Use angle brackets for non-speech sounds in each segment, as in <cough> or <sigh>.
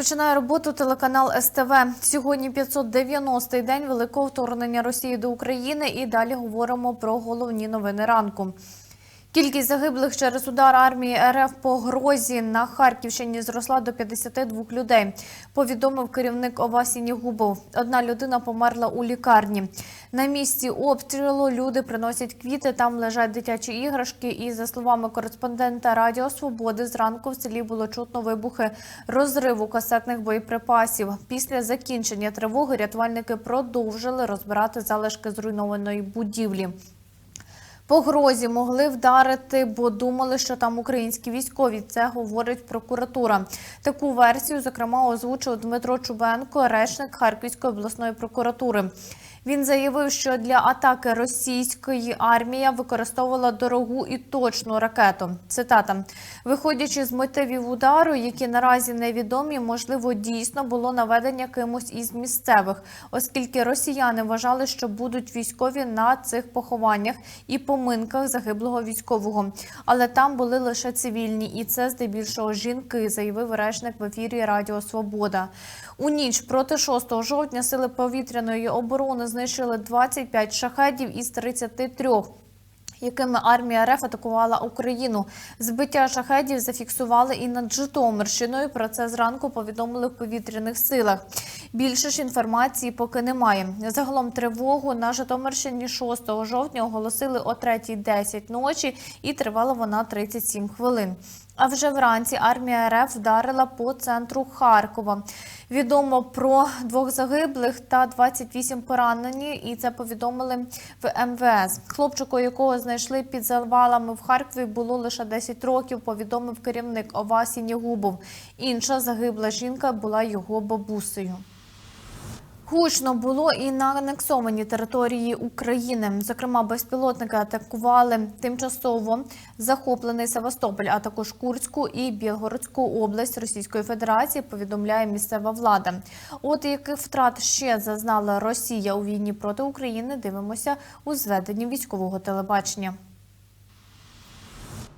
Розпочинає роботу телеканал СТВ. Сьогодні 590-й день великого вторгнення Росії до України. І далі говоримо про головні новини ранку. Кількість загиблих через удар армії РФ по грозі на Харківщині зросла до 52 людей. Повідомив керівник ОВА Сінігубов. Одна людина померла у лікарні. На місці обстрілу люди приносять квіти. Там лежать дитячі іграшки. І за словами кореспондента Радіо Свободи, зранку в селі було чутно вибухи розриву касетних боєприпасів. Після закінчення тривоги рятувальники продовжили розбирати залишки зруйнованої будівлі. По грозі могли вдарити, бо думали, що там українські військові. Це говорить прокуратура. Таку версію, зокрема, озвучив Дмитро Чубенко, речник Харківської обласної прокуратури. Він заявив, що для атаки російської армія використовувала дорогу і точну ракету. Цитата: виходячи з мотивів удару, які наразі невідомі, можливо, дійсно було наведення кимось із місцевих, оскільки росіяни вважали, що будуть військові на цих похованнях і поминках загиблого військового. Але там були лише цивільні, і це здебільшого жінки, заявив речник в ефірі Радіо Свобода. У ніч проти 6 жовтня сили повітряної оборони знищили 25 шахедів із 33 якими армія РФ атакувала Україну. Збиття шахедів зафіксували і над Житомирщиною. Про це зранку повідомили в повітряних силах. Більше ж інформації поки немає. Загалом тривогу на Житомирщині 6 жовтня оголосили о 3.10 ночі і тривала вона 37 хвилин. А вже вранці армія РФ вдарила по центру Харкова. Відомо про двох загиблих та 28 поранені, і це повідомили в МВС. Хлопчику, якого знайшли під завалами в Харкові, було лише 10 років. Повідомив керівник ОВА Сінігубов. Інша загибла жінка була його бабусею. Гучно було і на анексованій території України. Зокрема, безпілотники атакували тимчасово захоплений Севастополь, а також Курську і Білгородську область Російської Федерації. Повідомляє місцева влада. От яких втрат ще зазнала Росія у війні проти України. Дивимося у зведенні військового телебачення.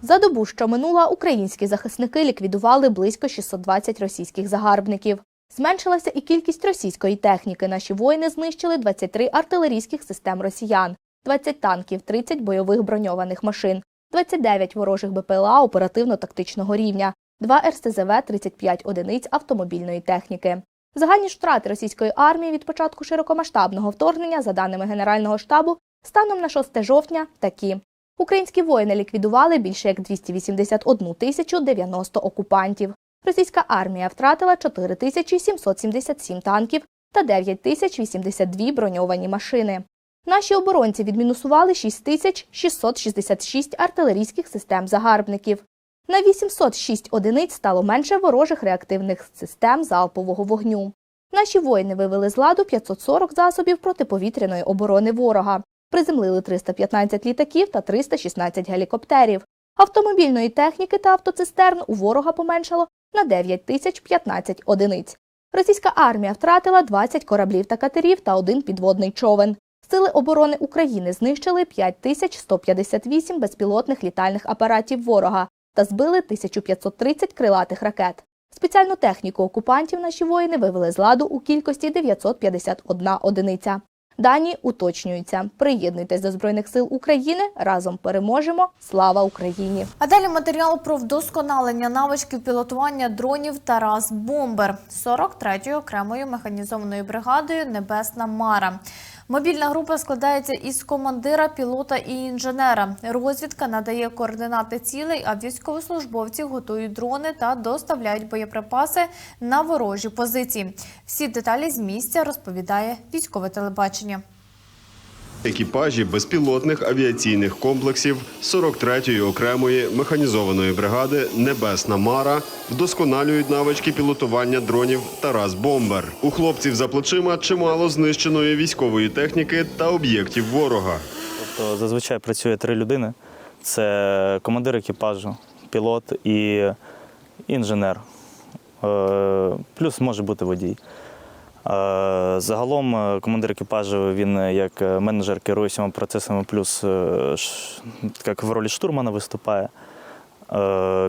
За добу, що минула, українські захисники ліквідували близько 620 російських загарбників. Зменшилася і кількість російської техніки. Наші воїни знищили 23 артилерійських систем росіян, 20 танків, 30 бойових броньованих машин, 29 ворожих БПЛА оперативно-тактичного рівня, 2 РСЗВ, 35 одиниць автомобільної техніки. Загальні втрати російської армії від початку широкомасштабного вторгнення, за даними Генерального штабу, станом на 6 жовтня такі. Українські воїни ліквідували більше як 281 тисячу 90 окупантів. Російська армія втратила 4777 танків та 9082 броньовані машини. Наші оборонці відмінусували 6666 артилерійських систем загарбників. На 806 одиниць стало менше ворожих реактивних систем залпового вогню. Наші воїни вивели з ладу 540 засобів протиповітряної оборони ворога, приземлили 315 літаків та 316 гелікоптерів. Автомобільної техніки та автоцистерн у ворога поменшало на 9 тисяч 15 одиниць. Російська армія втратила 20 кораблів та катерів та один підводний човен. Сили оборони України знищили 5 тисяч 158 безпілотних літальних апаратів ворога та збили 1530 крилатих ракет. Спеціальну техніку окупантів наші воїни вивели з ладу у кількості 951 одиниця. Дані уточнюються. Приєднуйтесь до Збройних сил України. Разом переможемо. Слава Україні! А далі матеріал про вдосконалення навичків пілотування дронів Тарас Бомбер 43-ї окремої механізованої бригадою Небесна Мара. Мобільна група складається із командира, пілота і інженера. Розвідка надає координати цілей, а військовослужбовці готують дрони та доставляють боєприпаси на ворожі позиції. Всі деталі з місця розповідає військове телебачення. Екіпажі безпілотних авіаційних комплексів 43-ї окремої механізованої бригади Небесна Мара вдосконалюють навички пілотування дронів Тарас Бомбер. У хлопців за плечима чимало знищеної військової техніки та об'єктів ворога. Тобто зазвичай працює три людини: це командир екіпажу, пілот і інженер. Е, Плюс може бути водій. Загалом е, командир екіпажу він е, як е, менеджер керує всіма процесами, плюс як в ролі штурмана виступає.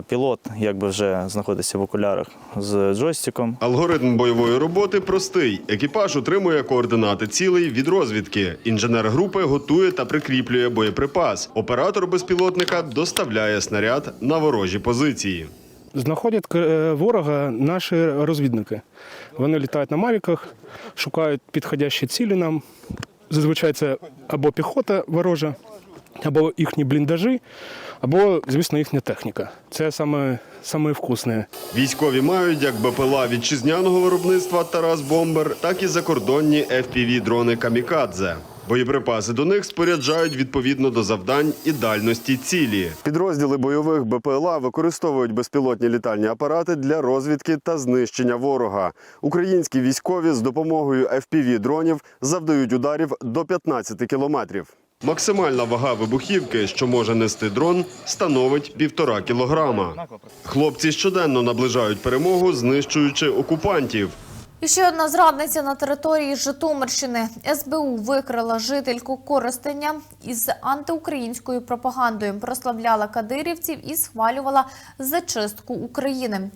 Пілот якби вже знаходиться в окулярах з джойстиком. Алгоритм бойової роботи простий. Екіпаж отримує координати цілей від розвідки. Інженер групи готує та прикріплює боєприпас. Оператор безпілотника доставляє снаряд на ворожі позиції. Знаходять е, ворога наші розвідники. Вони літають на мавіках, шукають підходящі цілі нам. Зазвичай це або піхота ворожа, або їхні бліндажі, або, звісно, їхня техніка. Це саме, саме вкусне. Військові мають як БПЛА вітчизняного виробництва Тарас Бомбер, так і закордонні fpv дрони Камікадзе. Боєприпаси до них споряджають відповідно до завдань і дальності цілі. Підрозділи бойових БПЛА використовують безпілотні літальні апарати для розвідки та знищення ворога. Українські військові з допомогою fpv дронів завдають ударів до 15 кілометрів. Максимальна вага вибухівки, що може нести дрон, становить півтора кілограма. Хлопці щоденно наближають перемогу, знищуючи окупантів. І ще одна зрадниця на території Житомирщини. СБУ викрила жительку Коростеня із антиукраїнською пропагандою, прославляла кадирівців і схвалювала зачистку України.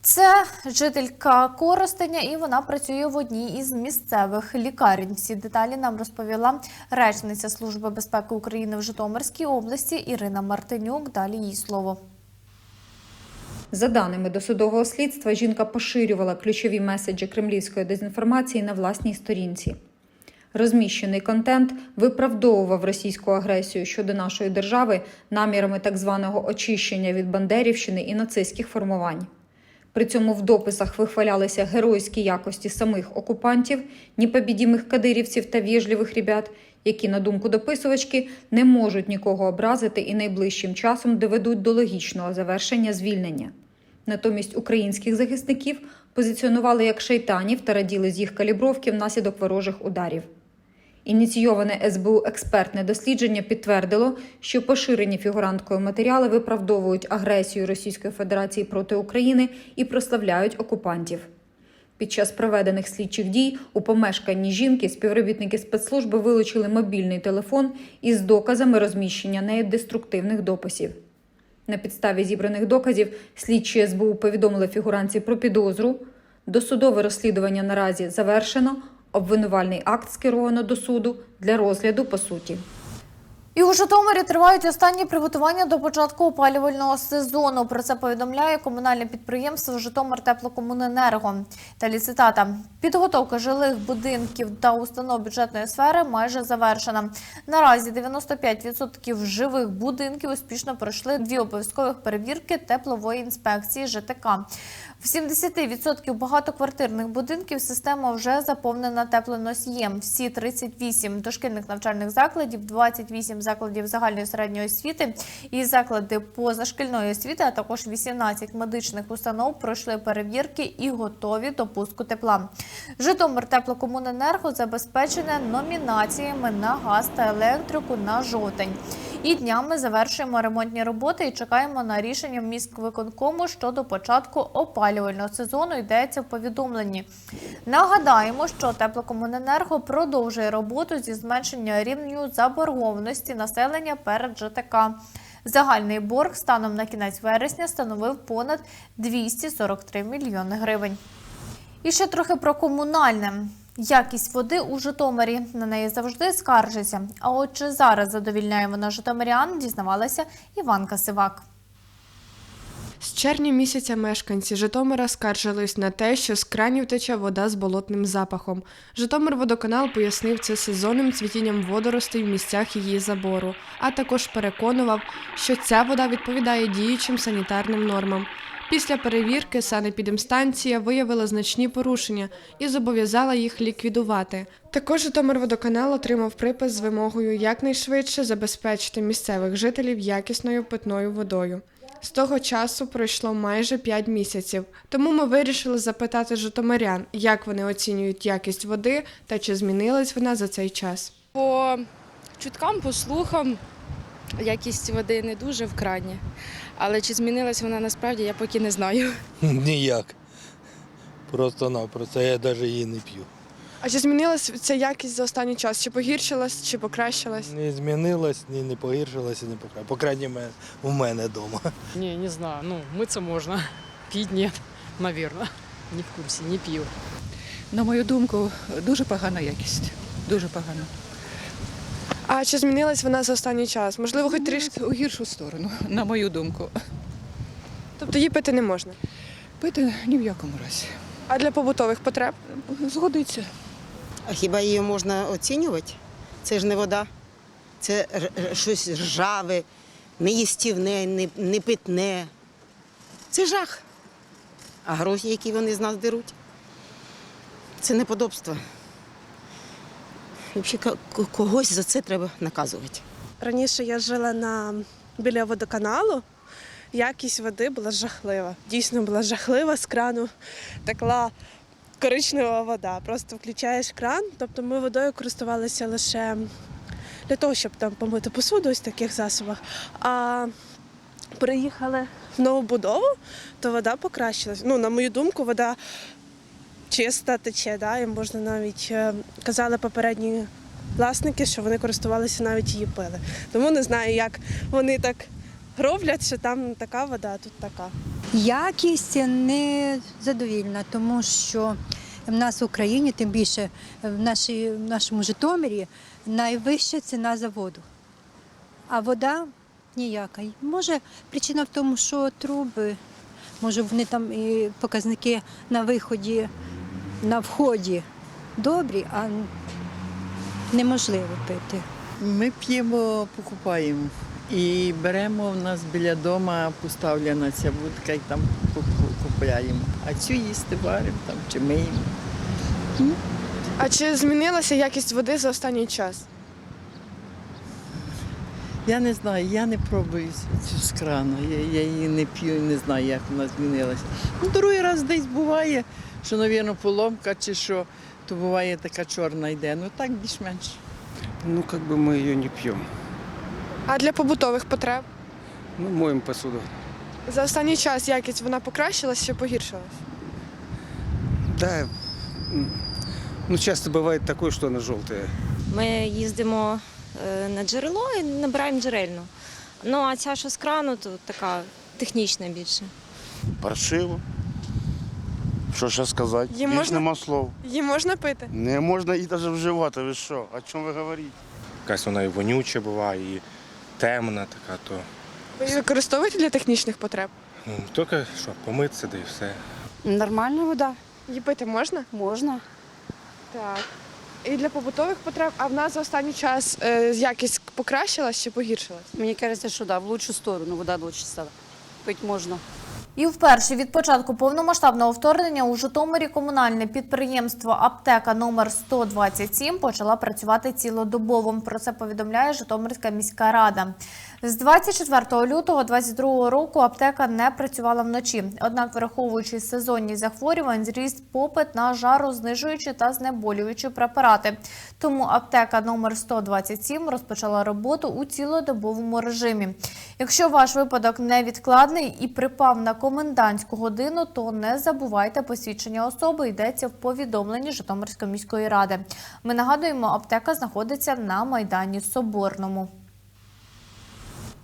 Це жителька Коростеня, і вона працює в одній із місцевих лікарень. Всі деталі нам розповіла речниця Служби безпеки України в Житомирській області Ірина Мартинюк. Далі їй слово. За даними досудового слідства, жінка поширювала ключові меседжі кремлівської дезінформації на власній сторінці. Розміщений контент виправдовував російську агресію щодо нашої держави намірами так званого очищення від Бандерівщини і нацистських формувань. При цьому в дописах вихвалялися геройські якості самих окупантів, непобідімих кадирівців та віжливих ребят, які, на думку дописувачки, не можуть нікого образити і найближчим часом доведуть до логічного завершення звільнення. Натомість українських захисників позиціонували як шайтанів та раділи з їх калібровки внаслідок ворожих ударів. Ініційоване СБУ експертне дослідження підтвердило, що поширені фігуранткою матеріали виправдовують агресію Російської Федерації проти України і прославляють окупантів. Під час проведених слідчих дій у помешканні жінки співробітники спецслужби вилучили мобільний телефон із доказами розміщення нею деструктивних дописів. На підставі зібраних доказів слідчі СБУ повідомили фігуранці про підозру. Досудове розслідування наразі завершено. Обвинувальний акт скеровано до суду для розгляду по суті. І у Житомирі тривають останні приготування до початку опалювального сезону. Про це повідомляє комунальне підприємство Житомир Теплокомуненерго. Та цитата. Підготовка жилих будинків та установ бюджетної сфери майже завершена. Наразі 95% живих будинків успішно пройшли дві обов'язкових перевірки теплової інспекції ЖТК. В 70% багатоквартирних будинків система вже заповнена теплоносієм. Всі 38 дошкільних навчальних закладів, 28 закладів загальної середньої освіти і заклади позашкільної освіти, а також 18 медичних установ пройшли перевірки і готові до пуску тепла. Житомир теплокомуненерго забезпечене номінаціями на газ та електрику на жовтень. І днями завершуємо ремонтні роботи і чекаємо на рішення міськвиконкому щодо початку опалювального сезону. Йдеться в повідомленні. Нагадаємо, що теплокомуненерго продовжує роботу зі зменшення рівню заборгованості населення перед ЖТК. Загальний борг станом на кінець вересня становив понад 243 мільйони гривень. І ще трохи про комунальне. Якість води у Житомирі на неї завжди скаржиться. А от чи зараз задовільняє вона житомирян, дізнавалася Іванка Сивак. З червня місяця мешканці Житомира скаржились на те, що з кранів тече вода з болотним запахом. Житомирводоканал пояснив це сезонним цвітінням водоростей в місцях її забору, а також переконував, що ця вода відповідає діючим санітарним нормам. Після перевірки санепідемстанція виявила значні порушення і зобов'язала їх ліквідувати. Також Житомирводоканал отримав припис з вимогою якнайшвидше забезпечити місцевих жителів якісною питною водою. З того часу пройшло майже 5 місяців, тому ми вирішили запитати житомирян, як вони оцінюють якість води та чи змінилась вона за цей час. По чуткам, по слухам, якість води не дуже в крані. Але чи змінилась вона насправді, я поки не знаю. <laughs> Ніяк. Просто-напросто я навіть її не п'ю. А чи змінилась ця якість за останній час? Чи погіршилась, чи покращилась? Не змінилось, ні не погіршилося, ні покращилось. По крайній мере, у мене вдома. <laughs> Не, не знаю. Ну, мыться можно, <laughs> пить нет, наверное. Не в курсі, не пив. На мою думку, дуже погана якість. Дуже погана. А чи змінилась вона за останній час? Можливо, хоч трішки. у гіршу сторону, на мою думку. Тобто її пити не можна. Пити ні в якому разі. А для побутових потреб? Згодиться. А хіба її можна оцінювати? Це ж не вода. Це р- р- щось ржаве, неїстівне, не, не питне. Це жах. А гроші, які вони з нас беруть, це неподобство. Взагалі, ко- ко- когось за це треба наказувати. Раніше я жила на біля водоканалу. Якість води була жахлива. Дійсно була жахлива з крану текла коричнева вода. Просто включаєш кран. Тобто ми водою користувалися лише для того, щоб там помити посуду ось в таких засобах. А приїхали в нову будову, то вода покращилась. Ну, на мою думку, вода чиста тече, да? і можна навіть е, казали попередні власники, що вони користувалися навіть її пили. Тому не знаю, як вони так роблять, що там така вода, а тут така. Якість не задовільна, тому що в нас в Україні, тим більше в, нашій, в нашому Житомирі, найвища ціна за воду. А вода ніяка. Може, причина в тому, що труби, може, вони там і показники на виході, на вході добрі, а неможливо пити. Ми п'ємо, покупаємо. І беремо в нас біля дома поставлена ця будка і там купуємо. А цю їсти варимо там чи миємо. А чи змінилася якість води за останній час? Я не знаю, я не пробую цю з крану. Я, я її не п'ю, не знаю, як вона змінилася. Ну, другий раз десь буває, що, мабуть, поломка чи що, то буває така чорна йде. Ну так більш-менш. Ну, как бы мы ее не пьем. А для побутових потреб? Ну, моем посуду. За останній час якість вона покращилась чи погіршилась? Да, м, ну, часто бывает такое, что она желтая. Ми їздимо е, на джерело і набираємо джерельну. Ну а ця, що з крану, то така технічна більше. Паршиво. Що ще сказати? Її Більш можна- нема слов. Її можна пити? Не можна і навіть вживати. Ви що? О чому ви говорите? Якась вона і вонюча буває, і темна така, то Ви її використовуєте для технічних потреб? ну, тільки що, помитися, да і все. Нормальна вода, Її пити можна? можна. Так. І для побутових потреб, а в нас за останній час е, якість покращилась чи погіршилась? Мені кажеться, що да, в лучшу сторону вода лучше стала. Пити можна. І вперше від початку повномасштабного вторгнення у Житомирі комунальне підприємство Аптека номер 127 почала працювати цілодобово. Про це повідомляє Житомирська міська рада. З 24 лютого 2022 року аптека не працювала вночі. Однак, враховуючи сезонні захворювань, зріс попит на жарознижуючі та знеболюючі препарати. Тому аптека номер 127 розпочала роботу у цілодобовому режимі. Якщо ваш випадок невідкладний і припав на комендантську годину, то не забувайте посвідчення особи. Йдеться в повідомленні Житомирської міської ради. Ми нагадуємо, аптека знаходиться на майдані Соборному.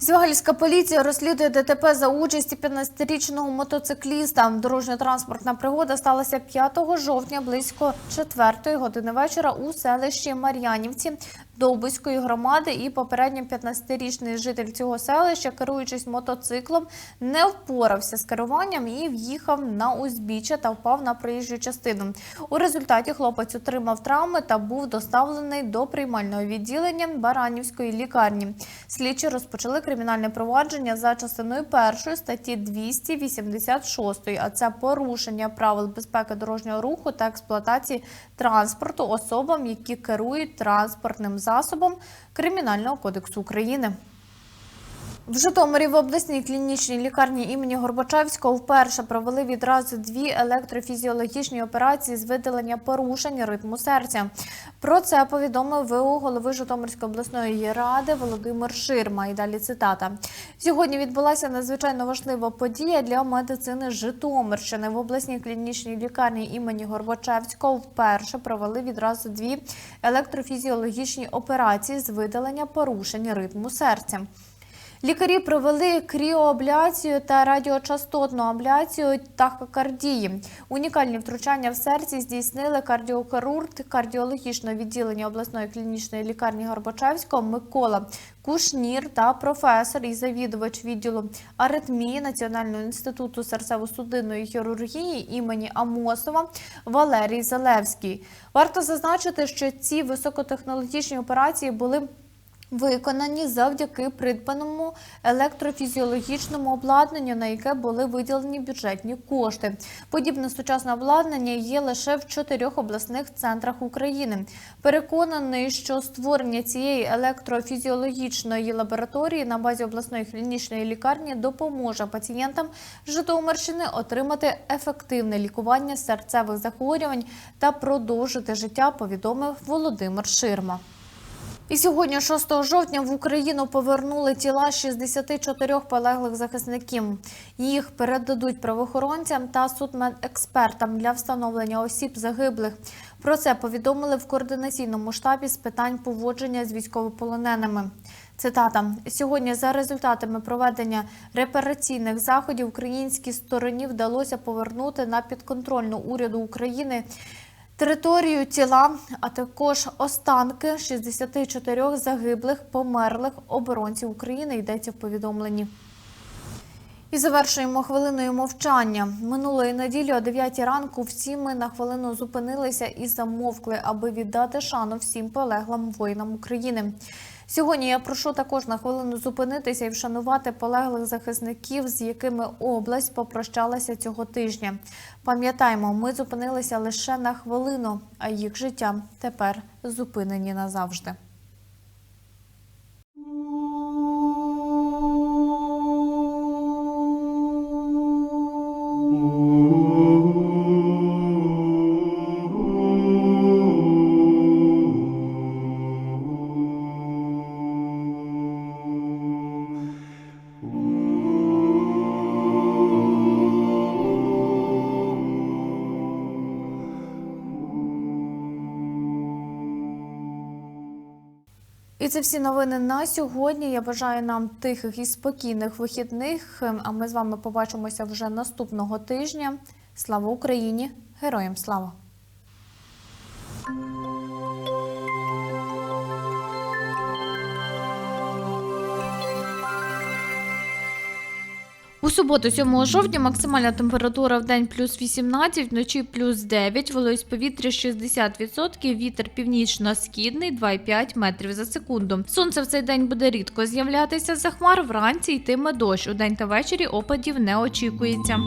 Звягельська поліція розслідує ДТП за участі 15-річного мотоцикліста. Дорожньо-транспортна пригода сталася 5 жовтня близько 4 години вечора у селищі Мар'янівці Довбиської громади. І попередньо 15-річний житель цього селища, керуючись мотоциклом, не впорався з керуванням і в'їхав на узбіччя та впав на проїжджу частину. У результаті хлопець отримав травми та був доставлений до приймального відділення Баранівської лікарні. Слідчі розпочали кримінальне провадження за частиною першої статті 286, а це порушення правил безпеки дорожнього руху та експлуатації транспорту особам, які керують транспортним засобом Кримінального кодексу України. В Житомирі в обласній клінічній лікарні імені Горбачевського вперше провели відразу дві електрофізіологічні операції з видалення порушень ритму серця. Про це повідомив ВО голови Житомирської обласної ради Володимир Ширма. І далі цитата: сьогодні відбулася надзвичайно важлива подія для медицини Житомирщини. В обласній клінічній лікарні імені Горбачевського вперше провели відразу дві електрофізіологічні операції з видалення порушень ритму серця. Лікарі провели кріоабляцію та радіочастотну абляцію тахокардії. Унікальні втручання в серці здійснили кардіохірург кардіологічного відділення обласної клінічної лікарні Горбачевського Микола Кушнір та професор і завідувач відділу аритмії Національного інституту серцево-судинної хірургії імені Амосова Валерій Залевський. Варто зазначити, що ці високотехнологічні операції були виконані завдяки придбаному електрофізіологічному обладнанню, на яке були виділені бюджетні кошти. Подібне сучасне обладнання є лише в чотирьох обласних центрах України. Переконаний, що створення цієї електрофізіологічної лабораторії на базі обласної клінічної лікарні допоможе пацієнтам Житомирщини отримати ефективне лікування серцевих захворювань та продовжити життя. Повідомив Володимир Ширма. І сьогодні, 6 жовтня, в Україну повернули тіла 64 полеглих захисників. Їх передадуть правоохоронцям та судмедекспертам для встановлення осіб загиблих. Про це повідомили в координаційному штабі з питань поводження з військовополоненими. Цитата: сьогодні за результатами проведення репараційних заходів українській стороні вдалося повернути на підконтрольну уряду України територію тіла, а також останки 64 загиблих померлих оборонців України. Йдеться в повідомленні. І завершуємо хвилиною мовчання. Минулої неділі о 9 ранку всі ми на хвилину зупинилися і замовкли, аби віддати шану всім полеглим воїнам України. Сьогодні я прошу також на хвилину зупинитися і вшанувати полеглих захисників, з якими область попрощалася цього тижня. Пам'ятаємо, ми зупинилися лише на хвилину, а їх життя тепер зупинені назавжди. І це всі новини на сьогодні. Я бажаю нам тихих і спокійних вихідних. А ми з вами побачимося вже наступного тижня. Слава Україні! Героям слава! Суботу, 7 жовтня, максимальна температура в день плюс 18, вночі плюс 9, вологість повітря 60%, вітер північно-східний 2,5 метрів за секунду. Сонце в цей день буде рідко з'являтися за хмар, вранці йтиме дощ. У день та ввечері опадів не очікується.